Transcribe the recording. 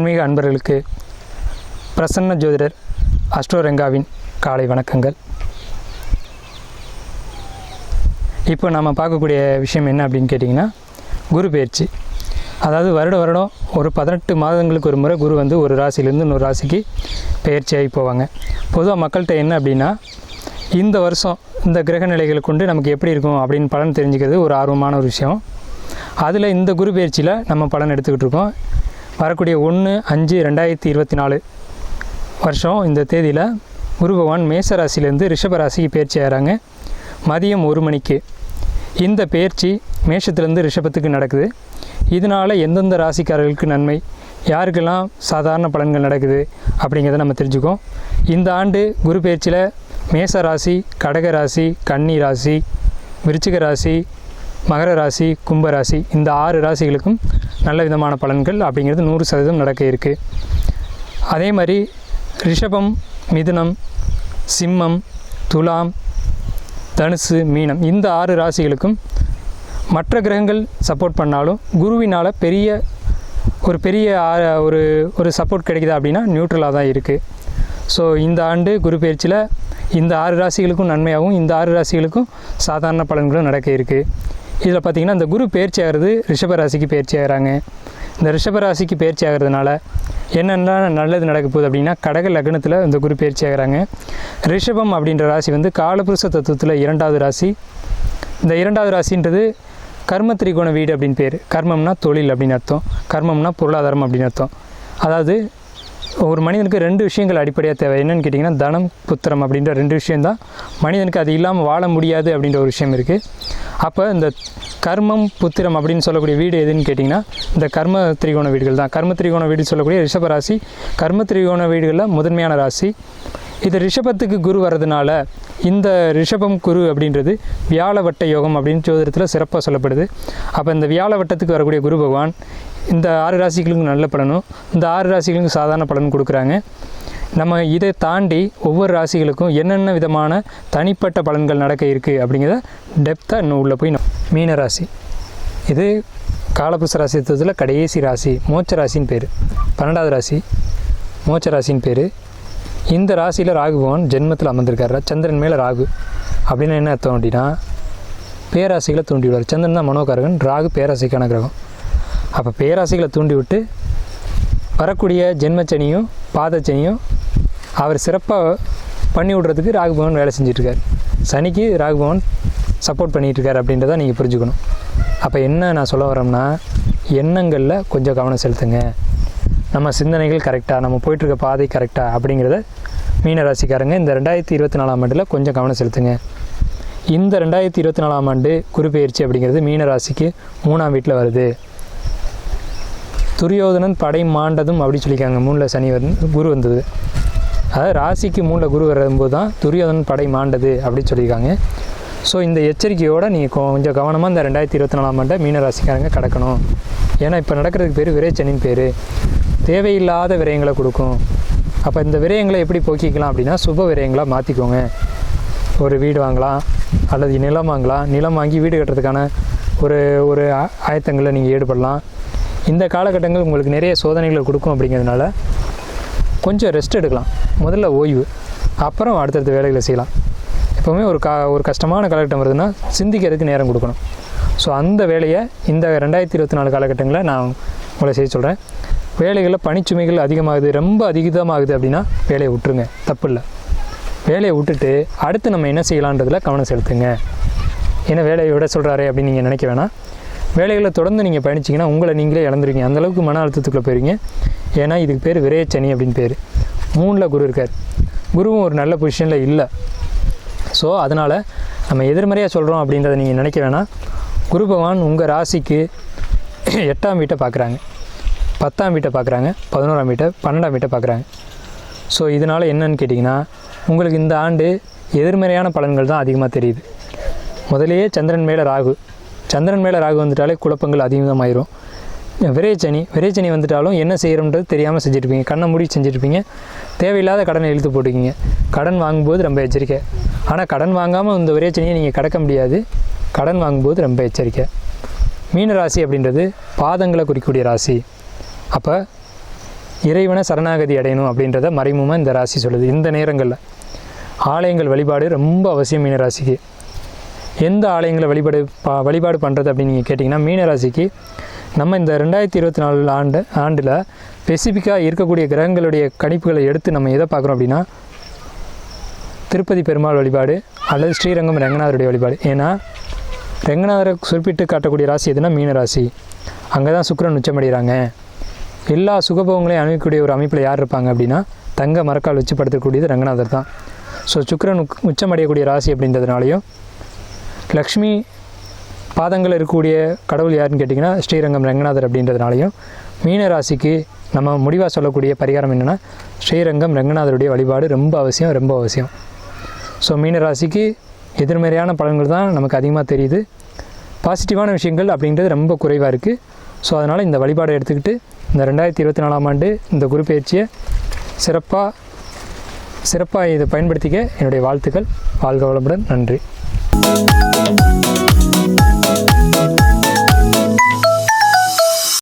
ஆன்மீக அன்பர்களுக்கு பிரசன்ன ஜோதிடர் அஸ்ட்ரோரெங்காவின் காலை வணக்கங்கள். இப்போ நம்ம பார்க்கக்கூடிய விஷயம் என்ன அப்படின்னு கேட்டிங்கன்னா குரு பயிற்சி அதாவது வருட வருடம் ஒரு பதினெட்டு மாதங்களுக்கு ஒரு முறை குரு வந்து ஒரு ராசியிலேருந்து இன்னொரு ராசிக்கு பயிற்சியாகி போவாங்க. பொதுவாக மக்கள்கிட்ட என்ன அப்படின்னா இந்த வருஷம் இந்த கிரக நிலைகளை கொண்டு நமக்கு எப்படி இருக்கும் அப்படின்னு பலன் தெரிஞ்சுக்கிறது ஒரு ஆர்வமான ஒரு விஷயம். அதில் இந்த குரு பயிற்சியில் நம்ம பலன் எடுத்துக்கிட்டு இருக்கோம். வரக்கூடிய ஒன்று அஞ்சு ரெண்டாயிரத்தி இருபத்தி நாலு வருஷம் இந்த தேதியில் குரு பகவான் மேச ரிஷபராசிக்கு ராசிக்கு பயிற்சி ஆகிறாங்க. மதியம் ஒரு மணிக்கு. இந்த பயிற்சி மேஷத்துலேருந்து ரிஷபத்துக்கு நடக்குது. இதனால் எந்தெந்த ராசிக்காரர்களுக்கு நன்மை யாருக்கெல்லாம் சாதாரண பலன்கள் நடக்குது அப்படிங்கிறத நம்ம தெரிஞ்சுக்கோம் இந்த ஆண்டு குரு பயிற்சியில் மேச ராசி கடக ராசி கன்னி ராசி விருச்சிக ராசி மகர ராசி கும்ப ராசி இந்த ஆறு ராசிகளுக்கும் நல்ல விதமான பலன்கள் அப்படிங்கிறது நூறு சதவீதம் நடக்க இருக்குது அதே மாதிரி ரிஷபம் மிதுனம் சிம்மம் துலாம் தனுசு மீனம் இந்த ஆறு ராசிகளுக்கும் மற்ற கிரகங்கள் சப்போர்ட் பண்ணாலும் குருவினால் பெரிய ஒரு பெரிய ஒரு ஒரு சப்போர்ட் கிடைக்குதா அப்படின்னா நியூட்ரலாக தான் இருக்குது ஸோ இந்த ஆண்டு குரு பயிற்சியில் இந்த ஆறு ராசிகளுக்கும் நன்மையாகவும் இந்த ஆறு ராசிகளுக்கும் சாதாரண பலன்களும் நடக்க இருக்குது இதில் பார்த்திங்கன்னா இந்த குரு பயிற்சி ஆகிறது ரிஷபராசிக்கு பயிற்சி ஆகிறாங்க. இந்த ரிஷப ராசிக்கு பயிற்சி ஆகிறதுனால என்னென்ன நல்லது நடக்க போகுது அப்படின்னா கடக லக்னத்தில் இந்த குரு பயிற்சி ஆகிறாங்க. ரிஷபம் அப்படின்ற ராசி வந்து காலபுருஷ தத்துவத்தில் இரண்டாவது ராசி. இந்த இரண்டாவது ராசின்றது கர்ம திரிகோண வீடு அப்படின்னு பேர். கர்மம்னா தொழில் அப்படின்னு அர்த்தம். கர்மம்னா பொருளாதாரம் அப்படின்னு அர்த்தம். அதாவது ஒரு மனிதனுக்கு ரெண்டு விஷயங்கள் அடிப்படையாக தேவை. என்னென்னு கேட்டிங்கன்னா தனம் புத்திரம் அப்படின்ற ரெண்டு விஷயம்தான். மனிதனுக்கு அது இல்லாமல் வாழ முடியாது அப்படின்ற ஒரு விஷயம் இருக்குது அப்போ இந்த கர்மம் புத்திரம் அப்படின்னு சொல்லக்கூடிய வீடு எதுன்னு கேட்டிங்கன்னா இந்த கர்ம திரிகோண வீடுகள் தான். கர்ம திரிகோண வீடு சொல்லக்கூடிய ரிஷப ராசி. கர்ம திரிகோண வீடுகளில் முதன்மையான ராசி. இது ரிஷபத்துக்கு குரு வர்றதுனால இந்த ரிஷபம் குரு அப்படின்றது வியாழவட்ட யோகம் அப்படின்னு ஜோதிடத்தில் சிறப்பாக சொல்லப்படுது. அப்போ இந்த வியாழ வட்டத்துக்கு வரக்கூடிய குரு பகவான் இந்த ஆறு ராசிகளுக்கும் நல்ல பலனும் இந்த ஆறு ராசிகளுக்கும் சாதாரண பலன் கொடுக்குறாங்க. நம்ம இதை தாண்டி ஒவ்வொரு ராசிகளுக்கும் என்னென்ன விதமான தனிப்பட்ட பலன்கள் நடக்க இருக்குது அப்படிங்கிறத டெப்த்தாக இன்னும் உள்ளே போய் மீன ராசி. இது காலபுருஷ ராசி தத்துவத்தில் கடைசி ராசி மோச்ச ராசின்னு பேர். பன்னெண்டாவது ராசி மோட்ச ராசின்னு பேர். இந்த ராசியில் ராகுபவன் ஜென்மத்தில் அமர்ந்திருக்காரு. சந்திரன் மேலே ராகு. அப்படின்னு என்ன அர்த்தம் அப்படின்னா பேராசிகளை தூண்டி விடுவார் சந்திரன் தான் மனோகாரகன் ராகு பேராசிக்கான கிரகம். அப்போ பேராசிகளை தூண்டிவிட்டு வரக்கூடிய ஜென்மச்சனியும் பாதச்சனியும் அவர் சிறப்பாக பண்ணி விடுறதுக்கு ராகுபவன் வேலை செஞ்சிட்ருக்கார். சனிக்கு ராகுபவன் சப்போர்ட் பண்ணிகிட்ருக்கார் அப்படின்றத நீங்கள் புரிஞ்சுக்கணும். அப்போ என்ன நான் சொல்ல வரோம்னா எண்ணங்களில் கொஞ்சம் கவனம் செலுத்துங்க. நம்ம சிந்தனைகள் கரெக்டாக நம்ம போயிட்டுருக்க பாதை கரெக்டாக அப்படிங்கிறத மீனராசிக்காரங்க இந்த ரெண்டாயிரத்தி இருபத்தி நாலாம் ஆண்டில் கொஞ்சம் கவனம் செலுத்துங்க. இந்த ரெண்டாயிரத்தி இருபத்தி நாலாம் ஆண்டு குரு அப்படிங்கிறது மீனராசிக்கு மூணாம் வீட்டில் வருது. துரியோதனன் படை மாண்டதும் அப்படி சொல்லியிருக்காங்க. மூணில் சனி வந்து குரு வந்தது. அதாவது ராசிக்கு மூணில் குரு வரும்போது தான் துரியோதன் படை மாண்டது அப்படின்னு சொல்லியிருக்காங்க. ஸோ இந்த எச்சரிக்கையோடு நீங்கள் கொஞ்சம் கவனமாக இந்த ரெண்டாயிரத்தி இருபத்தி நாலாம் ஆண்டை மீன ராசிக்காரங்க கடக்கணும். ஏன்னா இப்போ நடக்கிறதுக்கு பேர் விரைச்சனின் பேர். தேவையில்லாத விரயங்களை கொடுக்கும். அப்போ இந்த விரயங்களை எப்படி போக்கிக்கலாம் அப்படின்னா சுப விரயங்களாக மாற்றிக்கோங்க ஒரு வீடு வாங்கலாம் அல்லது நிலம் வாங்கலாம். நிலம் வாங்கி வீடு கட்டுறதுக்கான ஒரு ஒரு ஆ- ஆயத்தங்களில் நீங்கள் ஈடுபடலாம். இந்த காலகட்டங்கள் உங்களுக்கு நிறைய சோதனைகளை கொடுக்கும் அப்படிங்கிறதுனால கொஞ்சம் ரெஸ்ட் எடுக்கலாம். முதல்ல ஓய்வு அப்புறம் அடுத்தடுத்த வேலைகளை செய்யலாம். எப்போவுமே ஒரு கா ஒரு கஷ்டமான காலகட்டம் வருதுன்னா சிந்திக்கிறதுக்கு நேரம் கொடுக்கணும். ஸோ அந்த வேலையை இந்த ரெண்டாயிரத்தி இருபத்தி நாலு காலகட்டங்களில் நான் உங்களை செய்ய சொல்கிறேன் வேலைகளில் பணிச்சுமைகள் அதிகமாகுது ரொம்ப அதிகமாகுது அப்படின்னா வேலையை விட்டுருங்க. தப்பு இல்லை வேலையை விட்டுட்டு அடுத்து நம்ம என்ன செய்யலான்றதில் கவனம் செலுத்துங்க. ஏன்னா வேலையை விட சொல்கிறாரே அப்படின்னு நீங்கள் நினைக்க வேணாம். வேலைகளை தொடர்ந்து நீங்கள் பயணிச்சிங்கன்னா உங்களை நீங்களே இழந்துருவீங்க. அந்தளவுக்கு மன அழுத்தத்துக்குள்ளே போயிருவீங்க. ஏன்னா இதுக்கு பேர் விரயச்சனி அப்படின்னு பேர். மூணில் குரு இருக்கார். குருவும் ஒரு நல்ல பொசிஷனில் இல்லை. ஸோ அதனால் நம்ம எதிர்மறையாக சொல்கிறோம் அப்படின்றத நீங்கள் நினைக்க வேணாம். குரு பகவான் உங்கள் ராசிக்கு எட்டாம் வீட்டை பார்க்குறாங்க பத்தாம் வீட்டை பார்க்குறாங்க பதினோராம் வீட்டை பன்னெண்டாம் வீட்டை பார்க்குறாங்க ஸோ இதனால் என்னன்னு கேட்டிங்கன்னா உங்களுக்கு இந்த ஆண்டு எதிர்மறையான பலன்கள் தான் அதிகமாக தெரியுது. முதலேயே சந்திரன் மேலே ராகு. சந்திரன் மேலே ராகு வந்துட்டாலே குழப்பங்கள் அதிகமாயிரும். விரைச்சனி விரைச்சனி வந்துட்டாலும் என்ன செய்கிறோன்றது தெரியாமல் செஞ்சுருப்பீங்க. கண்ணை மூடி செஞ்சுருப்பீங்க. தேவையில்லாத கடனை இழுத்து போட்டுக்கிங்க. கடன் வாங்கும்போது ரொம்ப எச்சரிக்கை. ஆனால் கடன் வாங்காமல் இந்த விரைச்சனியை நீங்கள் கடக்க முடியாது. கடன் வாங்கும்போது ரொம்ப எச்சரிக்கை. மீன ராசி அப்படின்றது பாதங்களை குறிக்கக்கூடிய ராசி. அப்போ இறைவனை சரணாகதி அடையணும் அப்படின்றத மறைமுகமாக இந்த ராசி சொல்லுது. இந்த நேரங்களில். ஆலயங்கள் வழிபாடு ரொம்ப அவசியம் மீனராசிக்கு எந்த ஆலயங்களை வழிபாடு பா வழிபாடு பண்ணுறது அப்படின்னு நீங்கள் கேட்டிங்கன்னா மீனராசிக்கு நம்ம இந்த ரெண்டாயிரத்தி இருபத்தி நாலு ஆண்டு ஆண்டில் ஸ்பெசிஃபிக்காக இருக்கக்கூடிய கிரகங்களுடைய கணிப்புகளை எடுத்து நம்ம எதை பார்க்குறோம் அப்படின்னா திருப்பதி பெருமாள் வழிபாடு அல்லது ஸ்ரீரங்கம் ரங்கநாதருடைய வழிபாடு. ஏன்னா ரங்கநாதரை குறிப்பிட்டு காட்டக்கூடிய ராசி எதுனா மீன ராசி அங்கே தான் சுக்கரன் உச்சமடைகிறாங்க எல்லா சுகபோகங்களையும் அணுகக்கூடிய ஒரு அமைப்பில் யார் இருப்பாங்க அப்படின்னா தங்க மரக்கால் வச்சு படுத்தக்கூடியது ரங்கநாதர் தான். ஸோ சுக்கிரன் உச்சமடையக்கூடிய ராசி அப்படின்றதுனாலையும் லக்ஷ்மி பாதங்கள் இருக்கக்கூடிய கடவுள் யாருன்னு கேட்டிங்கன்னா ஸ்ரீரங்கம் ரங்கநாதர் அப்படின்றதுனாலையும் மீன ராசிக்கு நம்ம முடிவாக சொல்லக்கூடிய பரிகாரம் என்னென்னா ஸ்ரீரங்கம் ரங்கநாதருடைய வழிபாடு ரொம்ப அவசியம் ரொம்ப அவசியம். ஸோ மீன ராசிக்கு எதிர்மறையான பலன்கள் தான் நமக்கு அதிகமாக தெரியுது. பாசிட்டிவான விஷயங்கள் அப்படின்றது ரொம்ப குறைவாக இருக்குது ஸோ அதனால் இந்த வழிபாடை எடுத்துக்கிட்டு இந்த ரெண்டாயிரத்தி இருபத்தி நாலாம் ஆண்டு இந்த குரு பயிற்சியை சிறப்பாக சிறப்பாக இதை பயன்படுத்திக்க என்னுடைய வாழ்த்துக்கள். வாழ்க வளமுடன். நன்றி.